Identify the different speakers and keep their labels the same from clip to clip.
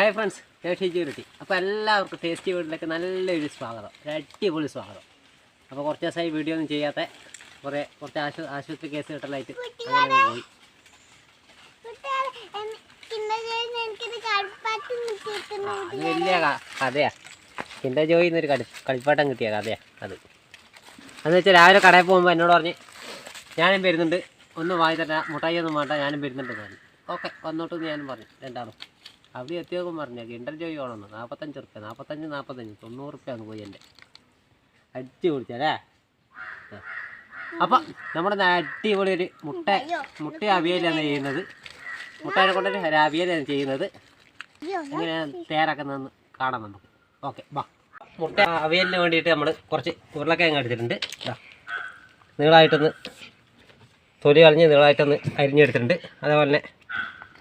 Speaker 1: Hi friends ഞാൻ ജ്യൂരിറ്റി അപ്പോൾ എല്ലാവർക്കും ടേസ്റ്റി വീട്ടിലേക്ക് നല്ലൊരു സ്വാഗതം. ഒരു അടിപൊളി സ്വാഗതം. അപ്പോൾ കുറച്ച് ദിവസമായി വീഡിയോ ഒന്നും ചെയ്യാത്ത കുറേ കുറച്ച് ആശു ആശുപത്രി കേസ് കിട്ടലായിട്ട് അങ്ങനെ അങ്ങ് പോയി. അത് വലിയ കഥയാ. ചിന്ത ജോയി എന്നൊരു കളി കളിപ്പാട്ടം കിട്ടിയ കഥയാ അത്. അതെന്ന് വെച്ചാൽ രാവിലെ കടയിൽ പോകുമ്പോൾ എന്നോട് പറഞ്ഞ് ഞാനും വരുന്നുണ്ട്. ഒന്നും വായി തരാം മുട്ടായി ഒന്നും വേണ്ട. ഞാനും വരുന്നുണ്ട് പറഞ്ഞു. ഓക്കെ വന്നോട്ടെന്ന് ഞാനും പറഞ്ഞു. രണ്ടാളും. അവിടെ എത്തിയോക്കും പറഞ്ഞു കിണ്ടർ ജോയി വേണമെന്ന്. നാൽപ്പത്തഞ്ച് റുപ്യ നാൽപ്പത്തഞ്ച് നാൽപ്പത്തഞ്ച് തൊണ്ണൂറ് റുപ്യ അങ്ങ് പോയി എന്റെ. അടിച്ചു കുടിച്ചല്ലേ അപ്പം നമ്മുടെ അടിപൊളി ഒരു മുട്ട മുട്ട അവിയലാണ് ചെയ്യുന്നത്. മുട്ടേനെ കൊണ്ടൊരു അവിയലാണ് ചെയ്യുന്നത്. ഇങ്ങനെ തേരാക്കുന്നതെന്ന് കാണാം നമുക്ക്. ഓക്കെ വാ. മുട്ട അവിയലിന് വേണ്ടിയിട്ട് നമ്മൾ കുറച്ച് ഉരുളക്കിഴങ്ങ് എടുത്തിട്ടുണ്ട്. ദാ. നീളമായിട്ടൊന്ന് തൊലി കളഞ്ഞ് നീളമായിട്ടൊന്ന് അരിഞ്ഞെടുത്തിട്ടുണ്ട്. അതേപോലെ തന്നെ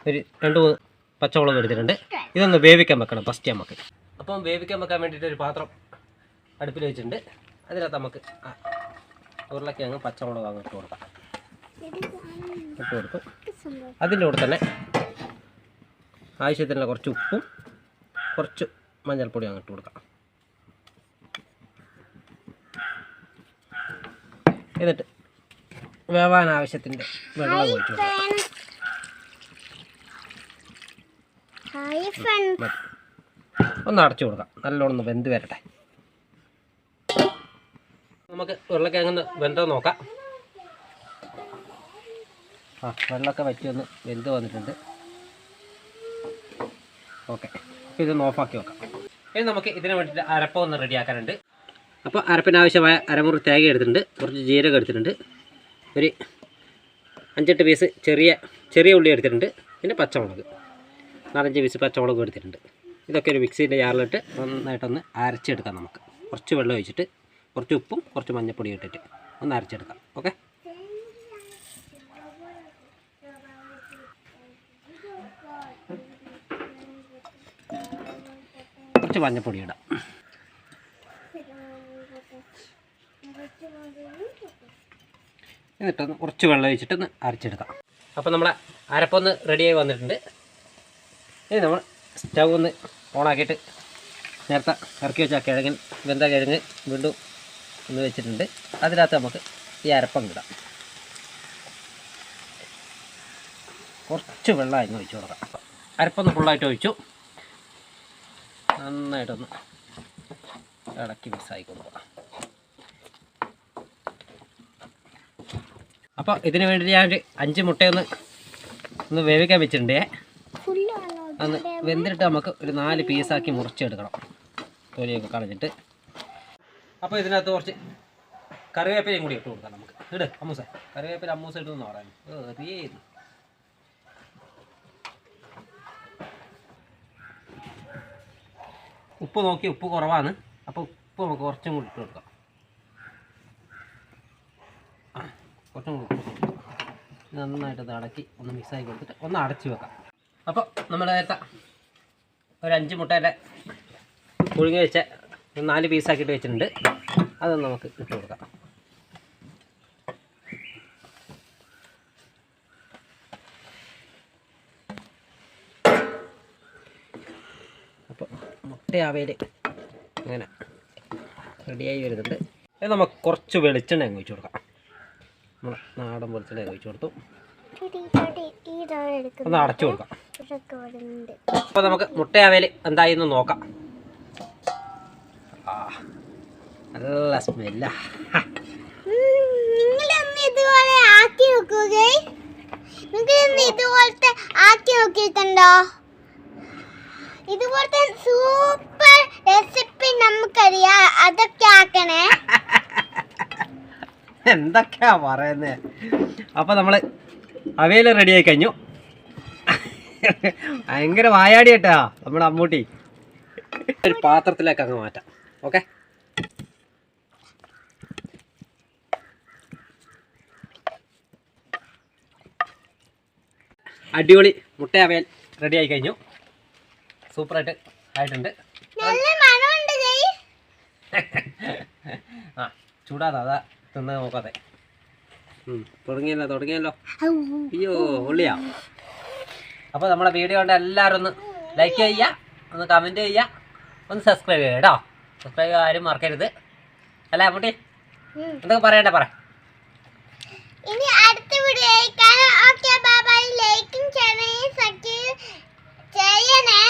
Speaker 1: ഒരു രണ്ട് മൂന്ന് പച്ചമുളക് എടുത്തിട്ടുണ്ട്. ഇതൊന്ന് വേവിക്കാൻ വെക്കണം ഫസ്റ്റ് നമുക്ക് അപ്പം വേവിക്കാൻ വെക്കാൻ വേണ്ടിയിട്ട് ഒരു പാത്രം അടുപ്പിൽ വെച്ചിട്ടുണ്ട്. അതിനകത്ത് നമുക്ക് ഉരുളക്കിഴങ്ങ് പച്ചമുളക് അങ്ങ് ഇട്ട് കൊടുക്കാം. ഇട്ട് കൊടുക്കും അതിന്റെ കൂടെ തന്നെ ആവശ്യത്തിനുള്ള കുറച്ച് ഉപ്പും കുറച്ച് മഞ്ഞൾപ്പൊടി അങ്ങ് ഇട്ട് കൊടുക്കാം. എന്നിട്ട് വേവാൻ ആവശ്യത്തിന്റെ വെള്ളം ഒഴിച്ചു കൊടുക്കാം. ഒന്ന് അടച്ചു കൊടുക്കാം. നല്ലോണം വെന്ത് വരട്ടെ. നമുക്ക് ഉരുളക്കിഴങ്ങ് വെന്തോ നോക്കാം. ആ വെള്ളമൊക്കെ വറ്റി ഒന്ന് വെന്ത് വന്നിട്ടുണ്ട്. ഓക്കെ. അപ്പോൾ ഇതൊന്ന് ഓഫാക്കി വെക്കാം. ഇനി നമുക്ക് ഇതിന് വേണ്ടിയിട്ട് അരപ്പം ഒന്ന് റെഡിയാക്കാനുണ്ട്. അപ്പോൾ അരപ്പിനാവശ്യമായ അരമുറി തേങ്ങ എടുത്തിട്ടുണ്ട്. കുറച്ച് ജീരകം എടുത്തിട്ടുണ്ട്. ഒരു അഞ്ചെട്ട് പീസ് ചെറിയ ചെറിയ ഉള്ളി എടുത്തിട്ടുണ്ട്. പിന്നെ പച്ചമുളക്. നാലഞ്ച് പീസ് പച്ചമുളക് എടുത്തിട്ടുണ്ട്. ഇതൊക്കെ ഒരു മിക്സിന്റെ ജാറിലിട്ട് നന്നായിട്ടൊന്ന് അരച്ചെടുക്കാം നമുക്ക്. കുറച്ച് വെള്ളം ഒഴിച്ചിട്ട് കുറച്ച് ഉപ്പും കുറച്ച് മഞ്ഞപ്പൊടിയും ഇട്ടിട്ട് ഒന്ന് അരച്ചെടുക്കാം. ഓക്കെ? കുറച്ച് മഞ്ഞപ്പൊടി ഇടാം. എന്നിട്ടൊന്ന് കുറച്ച് വെള്ളം ഒഴിച്ചിട്ടൊന്ന് അരച്ചെടുക്കാം. അപ്പോൾ നമ്മളെ അരപ്പൊന്ന് റെഡിയായി വന്നിട്ടുണ്ട്. ഇനി നമ്മൾ സ്റ്റൗ ഒന്ന് ഓണാക്കിയിട്ട് നേരത്തെ ഇറക്കി വെച്ച കിഴങ്ങൻ വെന്ത കിഴങ്ങ് വീണ്ടും ഒന്ന് വെച്ചിട്ടുണ്ട്. അതിനകത്ത് നമുക്ക് ഈ അരപ്പം ഇടാം. കുറച്ച് വെള്ളം അങ്ങ് ഒഴിച്ചു കൊടുക്കാം. അരപ്പൊന്ന് ഫുള്ളായിട്ട് ഒഴിച്ചു. നന്നായിട്ടൊന്ന് ഇളക്കി മിക്സായി കൊടുക്കാം. അപ്പോൾ ഇതിന് വേണ്ടി ഞാൻ അഞ്ച് മുട്ടയൊന്ന് ഒന്ന് വേവിക്കാൻ വെച്ചിട്ടുണ്ടേ. അന്ന് വെന്തിട്ട് നമുക്ക് ഒരു നാല് പീസാക്കി മുറിച്ചെടുക്കണം. തൊലിയൊക്കെ കളഞ്ഞിട്ട്. അപ്പോൾ ഇതിനകത്ത് കുറച്ച് കറിവേപ്പിലയും കൂടി ഇട്ട് കൊടുക്കാം നമുക്ക്. ഇട് അമ്മൂസ. കറിവേപ്പില അമ്മൂസ ഇടുന്നു പറയാൻ ഏത്? ഉപ്പ് നോക്കി ഉപ്പ് കുറവാണ്. അപ്പോൾ ഉപ്പ് നമുക്ക് കുറച്ചും കൂടി ഇട്ട് കൊടുക്കാം. കുറച്ചും കൂടി നന്നായിട്ട് അത് അടക്കി ഒന്ന് മിക്സാക്കി കൊടുത്തിട്ട് ഒന്ന് അടച്ചു വെക്കാം. അപ്പോൾ നമ്മൾ നേരത്തെ ഒരു അഞ്ച് മുട്ടേന്റെ പുഴുങ്ങി വെച്ച നാല് പീസാക്കിയിട്ട് വെച്ചിട്ടുണ്ട്. അത് നമുക്ക് ഇട്ട് കൊടുക്കാം. അപ്പോൾ മുട്ടയാവയിൽ ഇങ്ങനെ റെഡിയായി വരുന്നുണ്ട്. അത് നമുക്ക് കുറച്ച് വെളിച്ചെണ്ണ അങ്ങ് വെച്ച് കൊടുക്കാം. നമ്മൾ നാടൻ വെളിച്ചെണ്ണ അങ്ങ് വെച്ച് കൊടുത്തു. ഒന്ന് അടച്ചു കൊടുക്കാം. അപ്പോൾ നമുക്ക് മുട്ടയാവേൽ എന്തായി എന്ന് നോക്കാം നല്ല സ്മെല്ല
Speaker 2: ഇതുപോലെ ആക്കി ഇതുപോലത്തെ ആക്കി നോക്കിയിട്ടുണ്ടോ? ഇതുപോലത്തെ സൂപ്പർ റെസിപ്പി നമുക്കറിയാം അതൊക്കെ ആക്കണേ.
Speaker 1: എന്തൊക്കെയാ പറയുന്നത് അപ്പോൾ നമ്മൾ അവയിൽ റെഡിയായി കഴിഞ്ഞു. ഭയങ്കര വായാടി കേട്ടാ നമ്മുടെ അമ്മൂട്ടി. ഒരു പാത്രത്തിലേക്ക് അങ്ങ് മാറ്റാം. ഓക്കെ? അടിപൊളി മുട്ട റെഡി ആയി കഴിഞ്ഞു. സൂപ്പറായിട്ട് ആയിട്ടുണ്ട്.
Speaker 2: നല്ല മണമുണ്ട് ഗൈ
Speaker 1: ആ ചൂടാതെ അതാ തിന്ന് നോക്കാതെ തുടങ്ങിയല്ലോ തുടങ്ങിയല്ലോ. അയ്യോ ഉള്ളിയാ അപ്പോൾ നമ്മുടെ വീഡിയോ കണ്ട എല്ലാവരും ഒന്ന് ലൈക്ക് ചെയ്യുക ഒന്ന് കമന്റ് ചെയ്യുക ഒന്ന് സബ്സ്ക്രൈബ് ചെയ്യുക കേട്ടോ. സബ്സ്ക്രൈബ് ആരും മറക്കരുത്. അല്ല കുട്ടി എന്തൊക്കെ പറയണ്ടേ പറ.
Speaker 2: ഇനി അടുത്ത വീഡിയോ ഓക്കേ ബൈ ബൈ ലൈക്കും ചെയ്യണേ സബ്സ്ക്രൈബ് ചെയ്യണേ.